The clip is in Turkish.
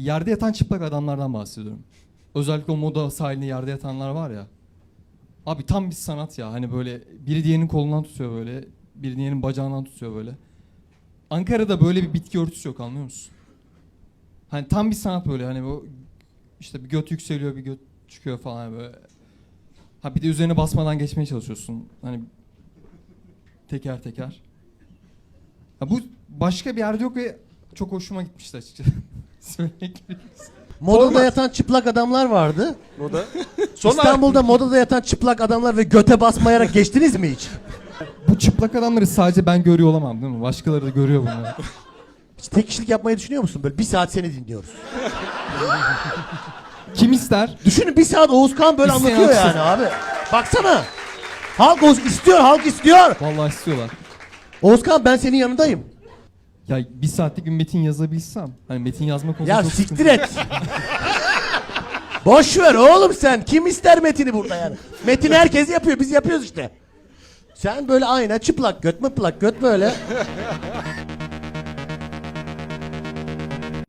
Yerde yatan çıplak adamlardan bahsediyorum. Özellikle o moda sahilinde yerde yatanlar var ya. Abi tam bir sanat ya. Hani böyle biri diğerinin kolundan tutuyor böyle. Biri diğerinin bacağından tutuyor böyle. Ankara'da böyle bir bitki örtüsü yok anlıyor musun? Hani tam bir sanat böyle hani bu işte bir göt yükseliyor bir göt çıkıyor falan böyle. Ha bir de üzerine basmadan geçmeye çalışıyorsun. Hani teker teker. Ha bu başka bir yerde yok ve çok hoşuma gitmişti açıkçası. Modada yatan çıplak adamlar vardı. Moda. Sonra İstanbul'da modada yatan çıplak adamlar ve göte basmayarak geçtiniz mi hiç? Bu çıplak adamları sadece ben görüyor olamam değil mi? Başkaları da görüyor bunları. Hiç tek kişilik yapmayı düşünüyor musun? Böyle bir saat seni dinliyoruz. Kim ister? Düşünün bir saat Oğuzkan böyle İsteyen anlatıyor atsın. yani abi. Baksana. Halk Oğuz istiyor, halk istiyor. Vallahi istiyorlar. Oğuzkan ben senin yanındayım. Ya bir saatlik bir metin yazabilsem. Hani metin yazma konusunda Ya çok siktir sıkıntı. et. Boş ver oğlum sen. Kim ister Metin'i burada yani? Metin herkes yapıyor. Biz yapıyoruz işte. Sen böyle ayna çıplak göt mıplak göt böyle.